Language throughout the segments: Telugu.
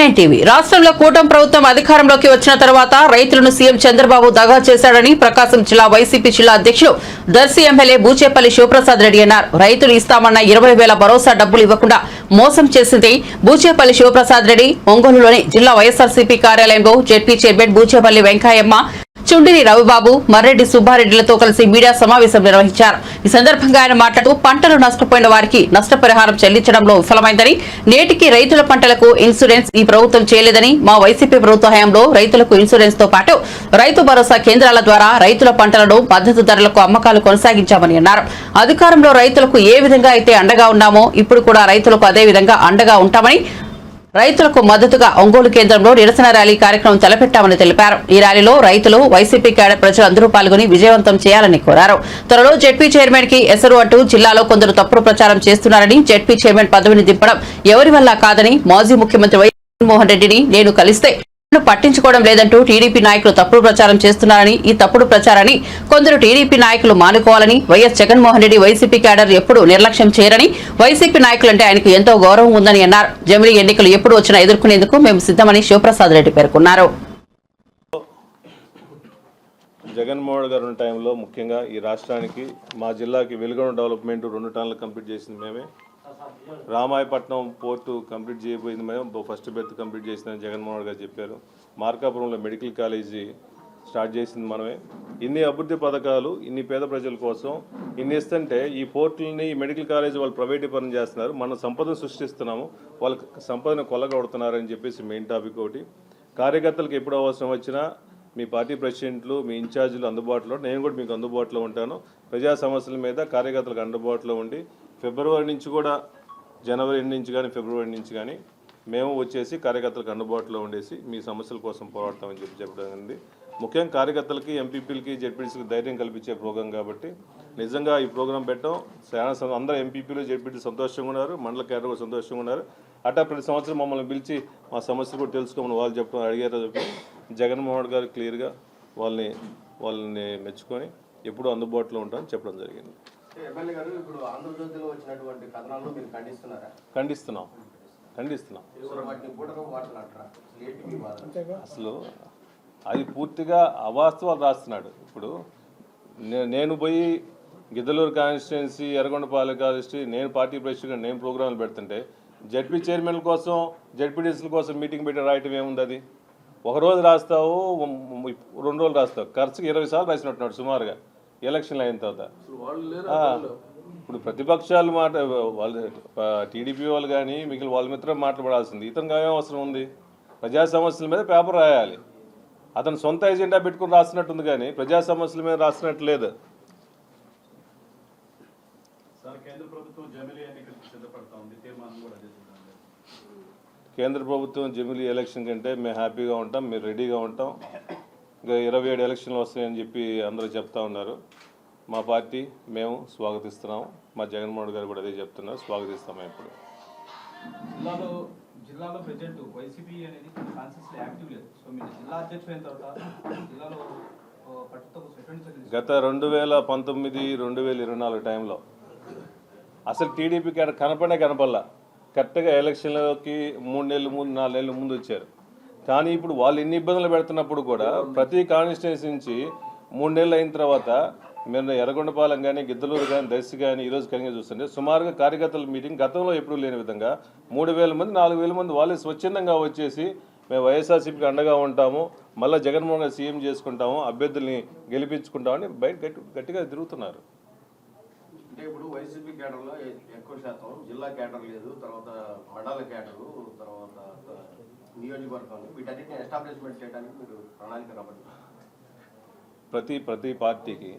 Nine TV. రాష్ట్రంలో కూటమి ప్రభుత్వం అధికారంలోకి వచ్చిన తర్వాత రైతులను సీఎం చంద్రబాబు దగా చేశాడని ప్రకాశం జిల్లా వైసీపీ జిల్లా అధ్యక్షులు దర్శి ఎమ్మెల్యే బూచేపల్లి శివప్రసాద్ రెడ్డి అన్నారు. రైతులు ఇస్తామన్న ఇరవై వేల భరోసా డబ్బులు ఇవ్వకుండా మోసం చేసింది బూచేపల్లి శివప్రసాద్ రెడ్డి. ఒంగోలులోని జిల్లా వైఎస్ఆర్సీపీ కార్యాలయంలో జెడ్పీ చైర్మన్ బూచేపల్లి వెంకయ్యమ్మ. చుండిని రవిబాబు మర్రెడ్డి సుబ్బారెడ్డిలతో కలిసి మీడియా సమావేశం నిర్వహించారు. ఈ సందర్భంగా ఆయన మాట్లాడుతూ పంటలు నష్టపోయిన వారికి నష్టపరిహారం చెల్లించడంలో విఫలమైందని నేటికి రైతుల పంటలకు ఇన్సూరెన్స్ ఈ ప్రభుత్వం చేయలేదని మా వైసీపీ ప్రభుత్వ హయాంలో రైతులకు ఇన్సూరెన్స్తో పాటు రైతు భరోసా కేంద్రాల ద్వారా రైతుల పంటలను మద్దతు ధరలకు అమ్మకాలు కొనసాగించామని అన్నారు. అధికారంలో రైతులకు ఏ విధంగా అయితే అండగా ఉన్నామో ఇప్పుడు కూడా రైతులకు అదే విధంగా అండగా ఉంటామని రైతులకు మద్దతుగా ఒంగోలు కేంద్రంలో నిరసన ర్యాలీ కార్యక్రమం తలపెట్టామని తెలిపారు. ఈ ర్యాలీలో రైతులు వైసీపీ క్యాడర్ ప్రజలందరూ పాల్గొని విజయవంతం చేయాలని కోరారు. త్వరలో జెడ్పీ చైర్మన్కి ఎసరు అంటూ జిల్లాలో కొందరు తప్పుడు ప్రచారం చేస్తున్నారని జెడ్పీ చైర్మన్ పదవిని దింపడం ఎవరి వల్ల కాదని మాజీ ముఖ్యమంత్రి వైఎస్ జగన్మోహన్ రెడ్డిని నేను కలిస్తే పట్టించుకోవడం లేదంటూ టీడీపీ నాయకులు తప్పుడు ప్రచారం చేస్తున్నారని ఈ తప్పుడు ప్రచారాన్ని కొందరు టీడీపీ నాయకులు మానుకోవాలని YS Jaganmohan Reddy YCP cadre ఎప్పుడు నిర్లక్ష్యం చేయరని వైసీపీ నాయకులంటే ఆయనకు ఎంతో గౌరవం ఉందని అన్నారు. జమిలీ ఎన్నికలు ఎప్పుడు వచ్చినా ఎదుర్కొనేందుకు మేము సిద్దమని శివప్రసాద్ రెడ్డి పేర్కొన్నారు. జగన్మోహన్ గారు ఉన్న టైంలో ముఖ్యంగా ఈ రాష్ట్రానికి మా జిల్లాకి వెలుగొండ డెవలప్మెంట్ రెండు టన్నులు కంప్లీట్ చేసింది మేమే. రామాయపట్నం పోర్టు కంప్లీట్ చేయబోయింది మేము ఫస్ట్ బెర్త్ కంప్లీట్ చేసిందని జగన్మోహన్ గారు చెప్పారు. మార్కాపురంలో మెడికల్ కాలేజీ స్టార్ట్ చేసింది మనమే. ఇన్ని అభివృద్ధి పథకాలు ఇన్ని పేద ప్రజల కోసం ఇన్ని ఇస్తుంటే ఈ పోర్టులని ఈ మెడికల్ కాలేజ్ వాళ్ళు ప్రైవేటీకరణ చేస్తున్నారు. మనం సంపదను సృష్టిస్తున్నాము. వాళ్ళకి సంపదను కొల్లగొడుతున్నారని చెప్పేసి మెయిన్ టాపిక్ ఒకటి. కార్యకర్తలకు ఎప్పుడు అవసరం వచ్చినా మీ పార్టీ ప్రెసిడెంట్లు మీ ఇన్ఛార్జీలు అందుబాటులో నేను కూడా మీకు అందుబాటులో ఉంటాను. ప్రజా సమస్యల మీద కార్యకర్తలకు అందుబాటులో ఉండి ఫిబ్రవరి నుంచి కూడా జనవరి నుంచి కానీ ఫిబ్రవరి నుంచి కానీ మేము వచ్చేసి కార్యకర్తలకు అందుబాటులో ఉండేసి మీ సమస్యల కోసం పోరాడతామని చెప్పి చెప్పడం జరిగింది. ముఖ్యంగా కార్యకర్తలకి ఎంపీపీలకి జెడ్పీటీసీకి ధైర్యం కల్పించే ప్రోగ్రాం కాబట్టి నిజంగా ఈ ప్రోగ్రాం పెట్టడం చాలా అందరూ ఎంపీపీలు జెడ్పీటీ సంతోషంగా ఉన్నారు మండల కేడర్ కూడా సంతోషంగా ఉన్నారు. అట్టా ప్రతి సంవత్సరం మమ్మల్ని పిలిచి మా సమస్యలు కూడా తెలుసుకోమని వాళ్ళు చెప్పడం అడిగారు చెప్పి జగన్మోహన్ గారు క్లియర్గా వాళ్ళని వాళ్ళని మెచ్చుకొని ఎప్పుడూ అందుబాటులో ఉంటామని చెప్పడం జరిగింది. ఎమ్మెల్యే గారు ఇప్పుడు ఆంధ్రజ్యోతిలో వచ్చినటువంటి కథనాలను మీరు ఖండిస్తున్నారా? ఖండిస్తున్నాం. ఖండిస్తున్నాం. అసలు అది పూర్తిగా అవాస్తవాలు రాస్తున్నాడు. ఇప్పుడు నే- నేను పోయి గిద్దలూరు కాన్స్టిట్యున్సీ ఎర్రగొండపాలెం కాన్స్టిట్యున్సీ నేను పార్టీ ప్రెసిడెంట్ నేను ప్రోగ్రాంలు పెడుతుంటే జడ్పీ చైర్మన్ కోసం జడ్పీటీసీల కోసం మీటింగ్ పెట్టి రాయటం ఏముంది అది? ఒక రోజు రాస్తావు రెండు రోజులు రాస్తావు. ఖర్చుకి ఇరవై సార్లు రాసినట్టున్నాడు సుమారుగా. ఎలక్షన్లు అయిన తర్వాత. ఇప్పుడు ప్రతిపక్షాలు మాట వాళ్ళు టీడీపీ వాళ్ళు కానీ మిగిలిన వాళ్ళ మిత్రం మాట్లాడాల్సింది. ఇతనికి ఏం అవసరం ఉంది? ప్రజా సమస్యల మీద పేపర్ రాయాలి. అతను సొంత ఎజెండా పెట్టుకుని రాసినట్టుంది కానీ ప్రజా సమస్యల మీద రాసినట్టు లేదు. కేంద్ర ప్రభుత్వం జమిలీ ఎలక్షన్ కంటే మేము హ్యాపీగా ఉంటాం మేము రెడీగా ఉంటాం. ఇంకా ఇరవై ఏడు ఎలక్షన్లు వస్తాయని చెప్పి అందరూ చెప్తా ఉన్నారు. మా పార్టీ మేము స్వాగతిస్తున్నాం. మా జగన్మోహన్ గారు కూడా అదే చెప్తున్నారు. స్వాగతిస్తాం ఇప్పుడు. జిల్లాలో జిల్లాలో ప్రజెంట్ వైసీపీ అనేది కొన్ని కాన్సెస్లో యాక్టివ్ లేదు. సో మీరు జిల్లా అధ్యక్షుడు అయిన తర్వాత జిల్లాలో ఓ, పట్టుతో ఎటువంటి చర్యలు గత రెండు వేల పంతొమ్మిది రెండు వేల ఇరవై నాలుగు టైంలో అసలు టీడీపీకి కనపడే కనపడలా. కరెక్ట్గా ఎలక్షన్లకి మూడు నెలలు ముందు నాలుగు నెలల ముందు వచ్చారు. కానీ ఇప్పుడు వాళ్ళు ఎన్ని ఇబ్బందులు పెడుతున్నప్పుడు కూడా ప్రతి కాన్స్టిట్యున్సీ నుంచి మూడు నెలలు అయిన తర్వాత మేము ఎర్రగొండపాలెం కానీ గిద్దలూరు కానీ దర్శి కానీ ఈరోజు కలిగి చూస్తుంటే సుమారుగా కార్యకర్తల మీటింగ్ గతంలో ఎప్పుడూ లేని విధంగా మూడు వేల మంది నాలుగు వేల మంది వాళ్ళే స్వచ్ఛందంగా వచ్చేసి మేము వైఎస్ఆర్సీపీకి అండగా ఉంటాము. మళ్ళీ జగన్మోహన్ గారు సీఎం చేసుకుంటాము. అభ్యర్థుల్ని గెలిపించుకుంటామని బయట గట్టి గట్టిగా తిరుగుతున్నారు. అంటే ఇప్పుడు వైసీపీ కేటర్లో ఎక్కువ శాతం జిల్లా కేటర్ లేదు తర్వాత మండల కేటరు తర్వాత నియోజకవర్గాలు వీటన్నిటిని ఎస్టాబ్లిష్మెంట్ చేయడానికి మీరు ప్రణాళిక ప్రతి ప్రతి పార్టీకి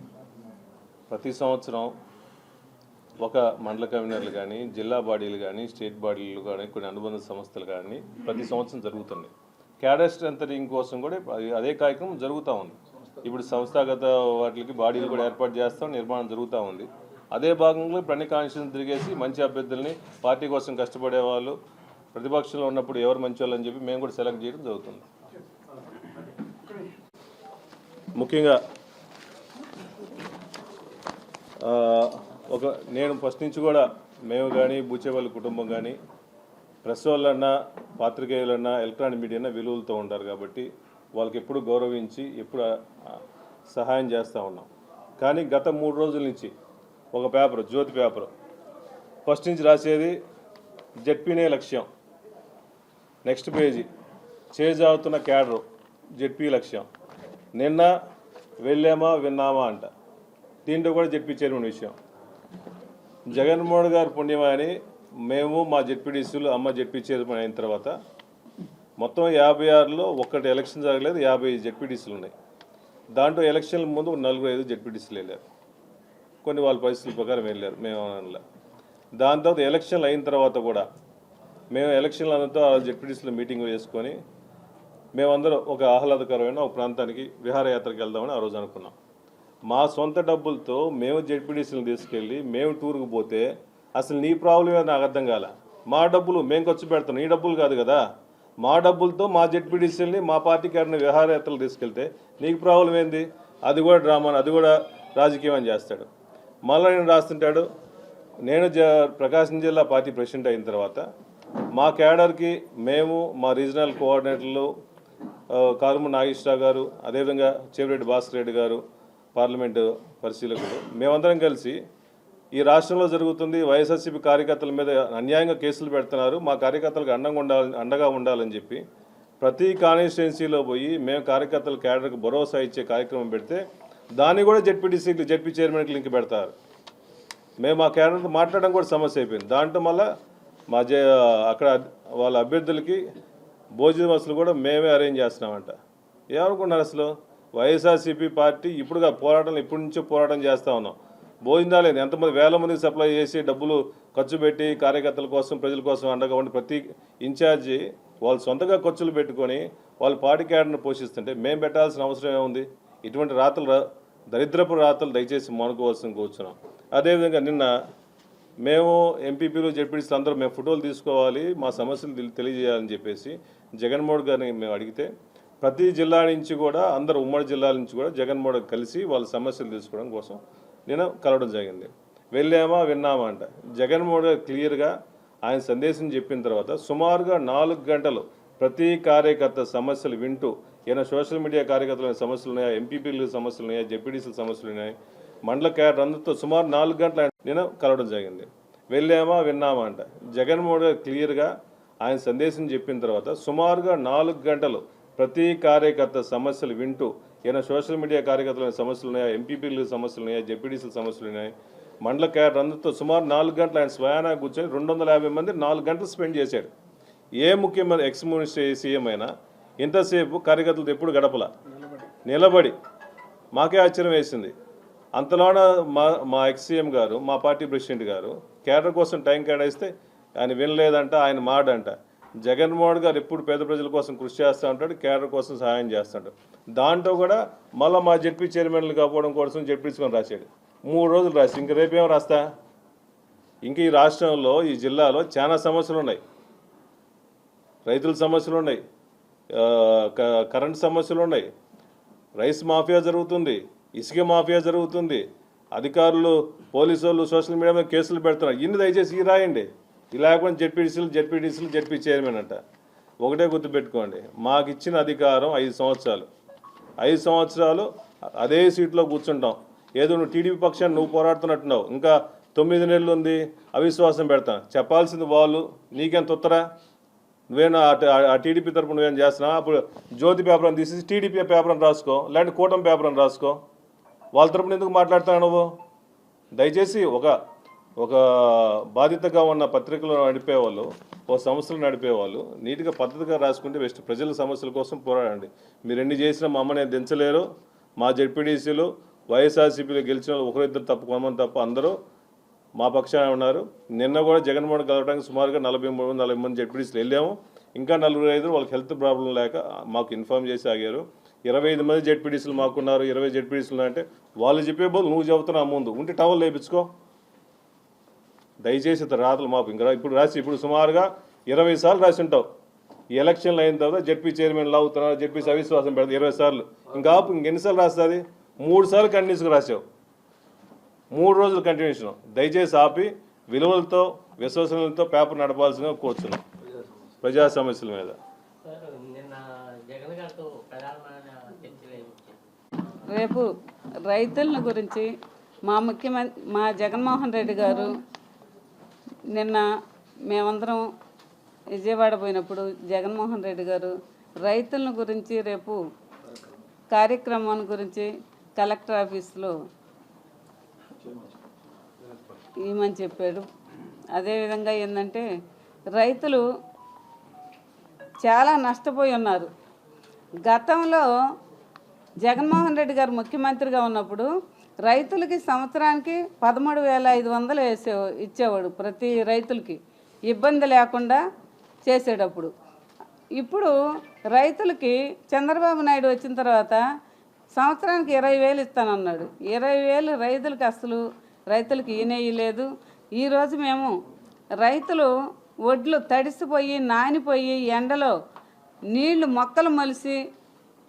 ప్రతి సంవత్సరం ఒక మండల కన్వీనర్లు కానీ జిల్లా బాడీలు కానీ స్టేట్ బాడీలు కానీ కొన్ని అనుబంధ సంస్థలు కానీ ప్రతి సంవత్సరం జరుగుతున్నాయి. క్యాడర్ స్ట్రెంథనింగ్ కోసం కూడా అదే కార్యక్రమం జరుగుతూ ఉంది. ఇప్పుడు సంస్థాగత వాటికి బాడీలు కూడా ఏర్పాటు చేస్తాం నిర్మాణం జరుగుతూ ఉంది. అదే భాగంలో ఇప్పుడు అన్ని తిరిగేసి మంచి అభ్యర్థుల్ని పార్టీ కోసం కష్టపడే వాళ్ళు ప్రతిపక్షంలో ఉన్నప్పుడు ఎవరు మంచి అని చెప్పి మేము కూడా సెలెక్ట్ చేయడం జరుగుతుంది. ముఖ్యంగా ఒక నేను ఫస్ట్ నుంచి కూడా మేము కానీ బుచ్చేపల్లి కుటుంబం కానీ ప్రెస్ వాళ్ళన్నా పాత్రికేయులన్నా ఎలక్ట్రానిక్ మీడియా విలువలతో ఉంటారు కాబట్టి వాళ్ళకి ఎప్పుడు గౌరవించి ఎప్పుడు సహాయం చేస్తూ ఉన్నాం. కానీ గత మూడు రోజుల నుంచి ఒక పేపర్ జ్యోతి పేపర్ ఫస్ట్ నుంచి రాసేది జెడ్పీనే లక్ష్యం. Next page. Chase cadre ZP లక్ష్యం. నిన్న వెళ్ళామా విన్నామా అంట. దీంట్లో కూడా జెడ్పీ చైర్మన్ విషయం. జగన్మోహన్ గారి పుణ్యమా అని మేము మా జెడ్పీడీసీలు అమ్మ జెడ్పీ చైర్మన్ అయిన తర్వాత మొత్తం యాభై ఆరులో ఒక్కటి ఎలక్షన్ జరగలేదు యాభై జెడ్పీడీసీలు ఉన్నాయి. దాంట్లో ఎలక్షన్ల ముందు నలుగురు ఐదు జెడ్పీడీసీలు వెళ్ళారు. కొన్ని వాళ్ళ పరిస్థితుల ప్రకారం వెళ్ళారు మేము దాని తర్వాత ఎలక్షన్లు అయిన తర్వాత కూడా మేము ఎలక్షన్లు అనంతా జెడ్పీడీసీలో మీటింగ్ చేసుకొని మేమందరం ఒక ఆహ్లాదకరమైన ఒక ప్రాంతానికి విహారయాత్రకు వెళ్దామని ఆ రోజు అనుకున్నాం. మా సొంత డబ్బులతో మేము జెడ్పీడీసీని తీసుకెళ్ళి మేము టూర్కి పోతే అసలు నీ ప్రాబ్లమే నాకు అర్థం కాల. మా డబ్బులు మేము ఖర్చు పెడతాం నీ డబ్బులు కాదు కదా. మా డబ్బులతో మా జెడ్పీడీసీని మా పార్టీ క్యాడర్ని విహారయాత్రలు తీసుకెళ్తే నీకు ప్రాబ్లం ఏంది? అది కూడా డ్రామా అది కూడా రాజకీయం అని చేస్తాడు. మళ్ళీ నేను రాస్తుంటాడు నేను జ ప్రకాశం జిల్లా పార్టీ ప్రెసిడెంట్ అయిన తర్వాత మా క్యాడర్కి మేము మా రీజనల్ కోఆర్డినేటర్లు కారుము నాగేశ్వరరావు గారు అదేవిధంగా చేవిరెడ్డి భాస్కర్ రెడ్డి గారు పార్లమెంటు పరిశీలకులు మేమందరం కలిసి ఈ రాష్ట్రంలో జరుగుతుంది వైఎస్ఆర్సీపీ కార్యకర్తల మీద అన్యాయంగా కేసులు పెడుతున్నారు మా కార్యకర్తలకు అండంగా ఉండాలి అండగా ఉండాలని చెప్పి ప్రతి కాన్స్టిట్యున్సీలో పోయి మేము కార్యకర్తల క్యాడర్కి భరోసా ఇచ్చే కార్యక్రమం పెడితే దాన్ని కూడా జెడ్పీటీసీకి జెడ్పీ చైర్మన్కి లింక్ పెడతారు. మేము ఆ క్యాడర్తో మాట్లాడడం కూడా సమస్య అయిపోయింది. దాంట్లో మళ్ళీ మా జే అక్కడ వాళ్ళ అభ్యర్థులకి భోజన వసతులు కూడా మేమే అరేంజ్ చేస్తున్నామంట. ఏమనుకున్నారు అసలు? వైఎస్ఆర్సీపీ పార్టీ ఇప్పుడుగా పోరాటం ఇప్పటి నుంచే పోరాటం చేస్తూ ఉన్నాం. భోజనాలు ఎంతమంది వేల మందికి సప్లై చేసి డబ్బులు ఖర్చు పెట్టి కార్యకర్తల కోసం ప్రజల కోసం అండగా ఉండి ప్రతి ఇన్ఛార్జి వాళ్ళు సొంతగా ఖర్చులు పెట్టుకొని వాళ్ళ పార్టీ క్యాడర్ను పోషిస్తుంటే మేము పెట్టాల్సిన అవసరం ఏముంది? ఇటువంటి రాతలు రా- దరిద్రపు రాతలు దయచేసి మానుకోవాల్సిన కూర్చున్నాం. అదేవిధంగా నిన్న మేము ఎంపీపీలు జెడ్పీటీసీ అందరూ మేము ఫోటోలు తీసుకోవాలి మా సమస్యలు తెలి- తెలియజేయాలని చెప్పేసి జగన్మోహన్ గారిని మేము అడిగితే ప్రతి జిల్లా నుంచి కూడా అందరు ఉమ్మడి జిల్లాల నుంచి కూడా జగన్మోహన్ కలిసి వాళ్ళ సమస్యలు తీసుకోవడం కోసం నేను కలవడం జరిగింది. వెళ్ళామా విన్నామా అంట. జగన్మోహన్ గారు క్లియర్గా ఆయన సందేశం చెప్పిన తర్వాత సుమారుగా నాలుగు గంటలు ప్రతి కార్యకర్త సమస్యలు వింటూ ఏమైనా సోషల్ మీడియా కార్యకర్తల సమస్యలు ఉన్నాయా ఎంపీపీల సమస్యలు ఉన్నాయా జెడ్పీటీసీల సమస్యలు ఉన్నాయి మండల క్యాడర్ అందరితో సుమారు నాలుగు గంటల నేను కలవడం జరిగింది. వెళ్ళామా విన్నామా అంట. జగన్మోహన్ గారు క్లియర్గా ఆయన సందేశం చెప్పిన తర్వాత సుమారుగా నాలుగు గంటలు ప్రతి కార్యకర్త సమస్యలు వింటూ ఏదైనా సోషల్ మీడియా కార్యకర్తల సమస్యలు ఉన్నాయా ఎంపీపీలు సమస్యలు ఉన్నాయా జెడ్పీటీసీల సమస్యలు ఉన్నాయి? మండల క్యాడర్ అందరితో సుమారు నాలుగు గంటలు ఆయన స్వయానా కూర్చొని రెండు వందల యాభై మంది నాలుగు గంటలు స్పెండ్ చేశాడు. ఏ ముఖ్యమంత్రి ఎక్స్ మినిస్టర్ సీఎం అయినా ఇంతసేపు కార్యకర్తలతో ఎప్పుడు గడపల? నిలబడి. మాకే ఆశ్చర్యం వేసింది. అంతలోన మా మా ఎక్స్సీఎం గారు మా పార్టీ ప్రెసిడెంట్ గారు కేడర్ కోసం టైం కేటాయిస్తే ఆయన వినలేదంట ఆయన మాడంట. జగన్మోహన్ గారు ఎప్పుడు పేద ప్రజల కోసం కృషి చేస్తూ ఉంటాడు కేడర్ కోసం సహాయం చేస్తాడు. దాంట్లో కూడా మళ్ళీ మా జడ్పీ చైర్మన్లు కాకపోవడం కోసం జెడ్పీసుకొని రాశాడు. మూడు రోజులు రాసి ఇంక రేపేం రాస్తా? ఇంక ఈ రాష్ట్రంలో ఈ జిల్లాలో చాలా సమస్యలు ఉన్నాయి. రైతుల సమస్యలు ఉన్నాయి. క- కరెంట్ సమస్యలు ఉన్నాయి. రైస్ మాఫియా జరుగుతుంది. ఇసుక మాఫియా జరుగుతుంది. అధికారులు పోలీసు వాళ్ళు సోషల్ మీడియా మీద కేసులు పెడుతున్నారు. ఇన్ని దయచేసి ఈ రాయండి. ఇలా కూడా జెడ్పీటీసీలు జెడ్పీడీసీలు జెడ్పీ చైర్మన్ అంట. ఒకటే గుర్తుపెట్టుకోండి. మాకు ఇచ్చిన అధికారం ఐదు సంవత్సరాలు. ఐదు సంవత్సరాలు అదే సీట్లో కూర్చుంటాం. ఏదో నువ్వు టీడీపీ పక్షాన్ని నువ్వు పోరాడుతున్నట్టున్నావు. ఇంకా తొమ్మిది నెలలు ఉంది. అవిశ్వాసం పెడతాను చెప్పాల్సింది వాళ్ళు. నీకెంత ఉత్తరా నువ్వేనా ఆ- టీడీపీ తరపున నువ్వేం చేస్తున్నావు? అప్పుడు జ్యోతి పేపర్ తీసి తీసేసి టీడీపీ పేపర్ అని రాసుకో. లేదంటే కూటమి పేపర్ని రాసుకో. వాళ్ళ తరపున ఎందుకు మాట్లాడుతున్నావు నువ్వు? దయచేసి ఒక ఒక బాధ్యతగా ఉన్న పత్రికలు నడిపేవాళ్ళు ఓ సంస్థలు నడిపేవాళ్ళు నీట్గా పద్ధతిగా రాసుకుంటే బెస్ట్ ప్రజల సమస్యల కోసం పోరాడండి. మీరు ఎన్ని చేసినా మా అమ్మని దించలేరు. మా జడ్పీడీసీలు వైఎస్ఆర్సీపీలో గెలిచిన వాళ్ళు ఒకరిద్దరు తప్ప కొంతమంది తప్ప అందరూ మా పక్షాన ఉన్నారు. నిన్న కూడా జగన్మోహన్ కలవడానికి సుమారుగా నలభై మూడు నలభై మంది జడ్పీడీసీలు వెళ్ళాము. ఇంకా నలుగురు ఐదు వాళ్ళకి హెల్త్ ప్రాబ్లం లేక మాకు ఇన్ఫామ్ చేసి ఆగారు. ఇరవై ఐదు మంది జడ్పీటీసీలు మాకున్నారు ఇరవై జడ్పీటీసీలు అంటే వాళ్ళు చెప్పే బదులు నువ్వు చెబుతున్నావు ముందు. ఉంటే టవల్ లేపించుకో. దయచేసి ఇతర రాతలు మాపు ఇంకా ఇప్పుడు రాసి ఇప్పుడు సుమారుగా ఇరవై సార్లు రాసి ఉంటావు. ఈ ఎలక్షన్లు అయిన తర్వాత జడ్పీ చైర్మన్ లాగుతున్నారు జడ్పీ అవిశ్వాసం పెడతారు ఇరవై సార్లు. ఇంకా ఇంకెన్నిసార్లు రాస్తుంది? మూడు సార్లు కంటిన్యూస్గా రాసావు. మూడు రోజులు కంటిన్యూషన్. దయచేసి ఆపి విలువలతో విశ్వసనలతో పేపర్ నడపాల్సిన కోరుతున్నాం ప్రజా సమస్యల మీద. రేపు రైతులను గురించి మా ముఖ్యమంత్రి మా జగన్మోహన్ రెడ్డి గారు నిన్న మేమందరం విజయవాడ పోయినప్పుడు జగన్మోహన్ రెడ్డి గారు రైతులను గురించి రేపు కార్యక్రమం గురించి కలెక్టర్ ఆఫీస్లో ఇవ్వమని చెప్పాడు. అదేవిధంగా ఏంటంటే రైతులు చాలా నష్టపోయి ఉన్నారు. గతంలో జగన్మోహన్ రెడ్డి గారు ముఖ్యమంత్రిగా ఉన్నప్పుడు రైతులకి సంవత్సరానికి పదమూడు వేల ఐదు వందలు వేసే ఇచ్చేవాడు ప్రతి రైతులకి. ఇబ్బంది లేకుండా చేసేటప్పుడు. ఇప్పుడు రైతులకి చంద్రబాబు నాయుడు వచ్చిన తర్వాత సంవత్సరానికి ఇరవై వేలు ఇస్తానన్నాడు. ఇరవై వేలు రైతులకి అసలు రైతులకి ఈనేయి లేదు. ఈరోజు మేము రైతులు ఒడ్లు తడిసిపోయి నానిపోయి ఎండలో నీళ్ళు మొక్కలు మలిసి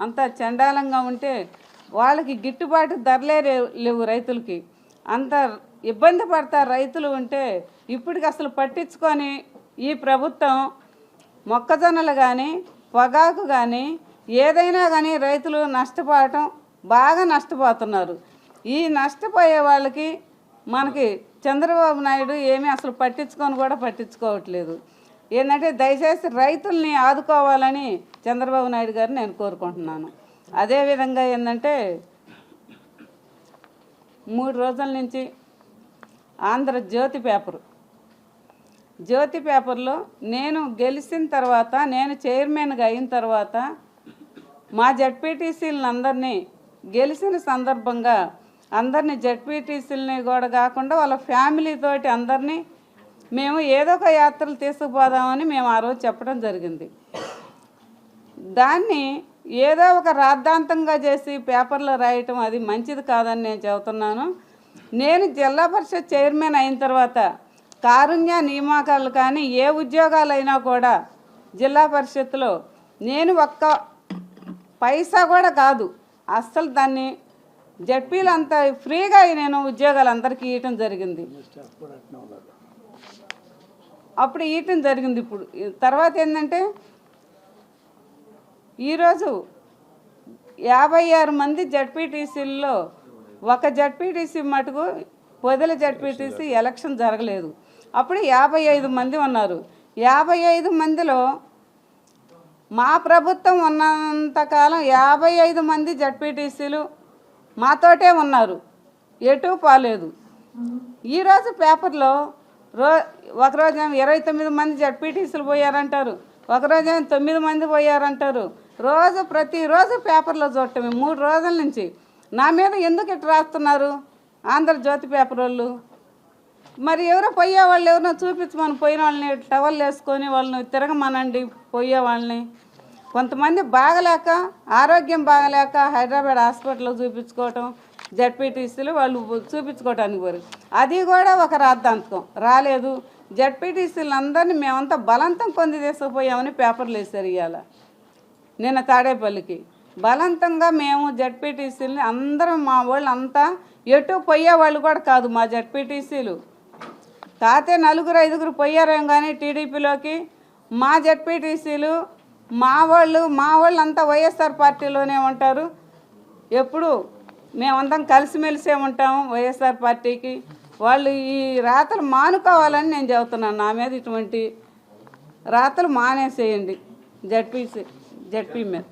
అంత చండాలంగా ఉంటే వాళ్ళకి గిట్టుబాటు ధరలే లేవు రైతులకి. అంత ఇబ్బంది పడతా రైతులు ఉంటే ఇప్పటికి అసలు పట్టించుకొని ఈ ప్రభుత్వం మొక్కజొన్నలు కానీ పొగాకు కానీ ఏదైనా కానీ రైతులు నష్టపోవటం బాగా నష్టపోతున్నారు. ఈ నష్టపోయే వాళ్ళకి మనకి చంద్రబాబు నాయుడు ఏమీ అసలు పట్టించుకొని కూడా పట్టించుకోవట్లేదు. ఏంటంటే దయచేసి రైతుల్ని ఆదుకోవాలని చంద్రబాబు నాయుడు గారు నేను కోరుకుంటున్నాను. అదేవిధంగా ఏంటంటే మూడు రోజుల నుంచి ఆంధ్రజ్యోతి పేపరు. జ్యోతి పేపర్లో నేను గెలిచిన తర్వాత నేను చైర్మన్గా అయిన తర్వాత మా జడ్పీటీసీలను అందరినీ గెలిచిన సందర్భంగా అందరినీ జడ్పీటీసీలని కూడా కాకుండా వాళ్ళ ఫ్యామిలీతోటి అందరినీ మేము ఏదో ఒక యాత్రలు తీసుకుపోదామని మేము ఆ రోజు చెప్పడం జరిగింది. దాన్ని ఏదో ఒక రాద్ధాంతంగా చేసి పేపర్లో రాయటం అది మంచిది కాదని నేను చెబుతున్నాను. నేను జిల్లా పరిషత్ చైర్మన్ అయిన తర్వాత కారుణ్య నియామకాలు కానీ ఏ ఉద్యోగాలైనా కూడా జిల్లా పరిషత్తులో నేను ఒక్క పైసా కూడా కాదు. అస్సలు దాన్ని జడ్పీలు ఫ్రీగా నేను ఉద్యోగాలు అందరికీ ఇవ్వటం జరిగింది. అప్పుడు ఇవ్వటం జరిగింది ఇప్పుడు. తర్వాత ఏంటంటే ఈరోజు యాభై ఆరు మంది జడ్పీటీసీల్లో ఒక జడ్పీటీసీ మటుకు పొదల జడ్పీటీసీ ఎలక్షన్ జరగలేదు. అప్పుడు యాభై ఐదు మంది ఉన్నారు. యాభై ఐదు మందిలో మా ప్రభుత్వం ఉన్నంతకాలం యాభై ఐదు మంది జడ్పీటీసీలు మాతోటే ఉన్నారు. ఎటు పోలేదు. ఈరోజు పేపర్లో రో ఒకరోజు ఏమో ఇరవై తొమ్మిది మంది జడ్పీటీసీలు పోయారంటారు. ఒకరోజు ఏమో తొమ్మిది మంది పోయారంటారు. రోజు ప్రతిరోజు పేపర్లో చూడటమే. మూడు రోజుల నుంచి నా మీద ఎందుకు ఇటు రాస్తున్నారు? ఆంధ్రజ్యోతి పేపర్ వాళ్ళు మరి ఎవరో పోయే వాళ్ళు ఎవరినో చూపించమని పోయిన వాళ్ళని టవల్ వేసుకొని వాళ్ళని తిరగమనండి పోయే వాళ్ళని. కొంతమంది బాగలేక ఆరోగ్యం బాగలేక హైదరాబాద్ హాస్పిటల్లో చూపించుకోవటం. జడ్పీటీసీలు వాళ్ళు చూపించుకోవటానికి పోరు. అది కూడా ఒక రాద్ధాంతకం రాలేదు. జడ్పీటీసీలు అందరినీ మేమంతా బలవంతం కొంది తీసుకుపోయామని పేపర్లు వేశారు ఇవాళ నిన్న తాడేపల్లికి. బలవంతంగా మేము జడ్పీటీసీలని అందరం మా వాళ్ళు అంతా ఎటు పోయేవాళ్ళు కూడా కాదు మా జడ్పీటీసీలు. కాతే నలుగురు ఐదుగురు పోయారేం కానీ టీడీపీలోకి మా జడ్పీటీసీలు మా వాళ్ళు మా వాళ్ళంతా వైఎస్ఆర్ పార్టీలోనే ఉంటారు. ఎప్పుడు? మేమందరం కలిసిమెలిసే ఉంటాము వైఎస్ఆర్ పార్టీకి. వాళ్ళు ఈ రాతలు మానుకోవాలని నేను చెబుతున్నాను. నా మీద ఇటువంటి రాతలు మానేసేయండి. జడ్పీసీ జడ్పీ మీద.